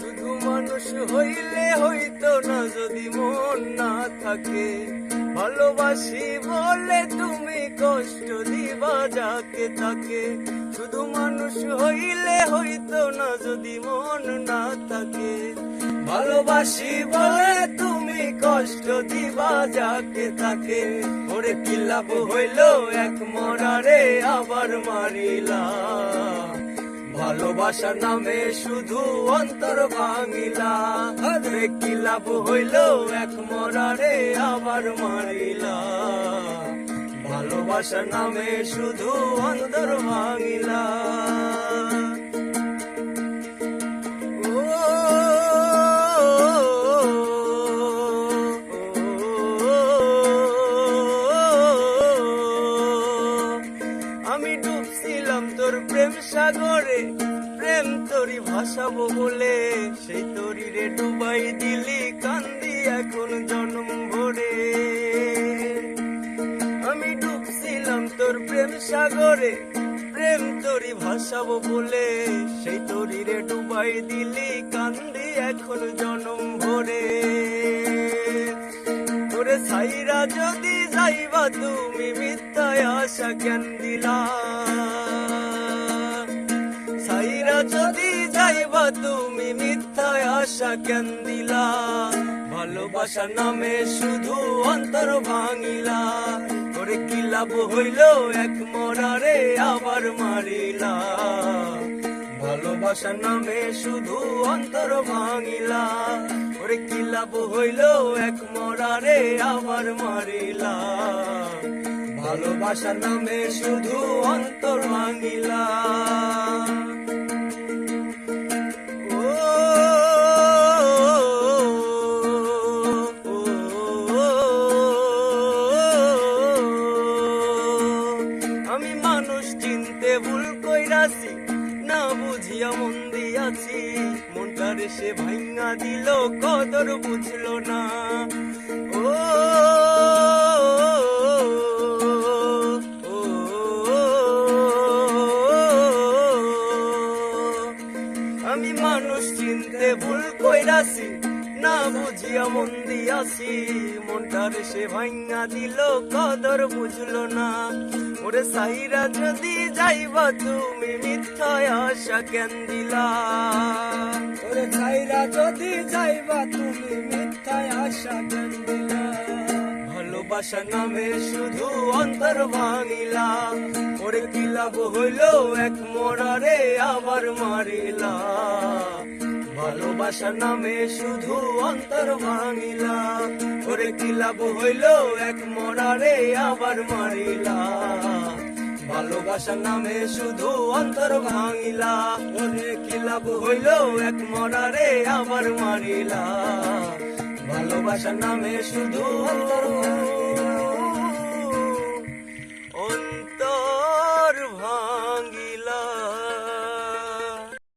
শুধু মানুষ হইলে হইতো না, যদি মন না থাকে। ভালোবাসি বলে তুমি কষ্ট দিবা যাকে তাকে। শুধু মানুষ হইলে হইতো না, যদি মন না থাকে। ভালোবাসি বলে তুমি কষ্ট দিবা যাকে তাকে। ওরে কি লাভ হইল, এক মরারে আবার মারিলা। ভালোবাসার নামে শুধু অন্তর ভাঙিলা। আরে কি লাভ হইল, এক মরারে আবার মারিলা। ভালোবাসা নামে শুধু অন্তর ভাঙিলা। সাগরে প্রেম তরি ভাসাবো বলে, সেই তরি রে ডুবাই দিলি কান্দি এখন জন্ম ভরে। আমি ডুবছিলাম তোর প্রেম সাগরে, প্রেম তরি ভাসাবো বলে, সেই তরি রে ডুবাই দিলি কান্দি এখন জন্ম ভরে। তোরে সাইরা যদি যাইবা তুমি মিথ্যায় আশা জ্ঞান দিলা? যদি যাইবা তুমি মিথ্যায় আশা জ্ঞান দিলা ভালোবাসার নামে শুধু অন্তর ভাঙিলা। তোরে কি লাভ হইল এক মরারে আবার মারিলা? ভালোবাসার নামে শুধু অন্তর ভাঙিলা। ওরে কি লাভ হইল এক মরারে আবার মারিলা? ভালোবাসার নামে শুধু অন্তর ভাঙিলা। ভুল কইরাছি না বুঝিয়া মন দিয়াছি মনটারে সে ভাঙা দিল কদর বুঝলো না ও, আমি মানুষ চিনতে ভুল কইরাছি না বুঝিয়া মন দিয়াছি, মনটার সে ভাঙা দিল, কদর বুঝলো না। ওরে সাইরা, যদি যাইবা তুমি মিথ্যায় আশা কেন দিলা ওরে সাইরা, যদি যাইবা তুমি মিথ্যায় আশা কেন দিলা ভালোবাসা নামে শুধু অন্তর ভাঙিলা। ওরে কি লাভ হইল, এক মরারে আবার মারিলা। ভালোবাসা নামে শুধু অন্তর ভাঙিলা। ওরে কি লাভ হইল? এক মরারে আবার মারিলা। ভালোবাসা নামে শুধু অন্তর ভাঙিলা। ওরে কি লাভ হইল? এক মরারে আবার মারিলা। ভালোবাসা নামে শুধু অন্তর ভাঙিলা।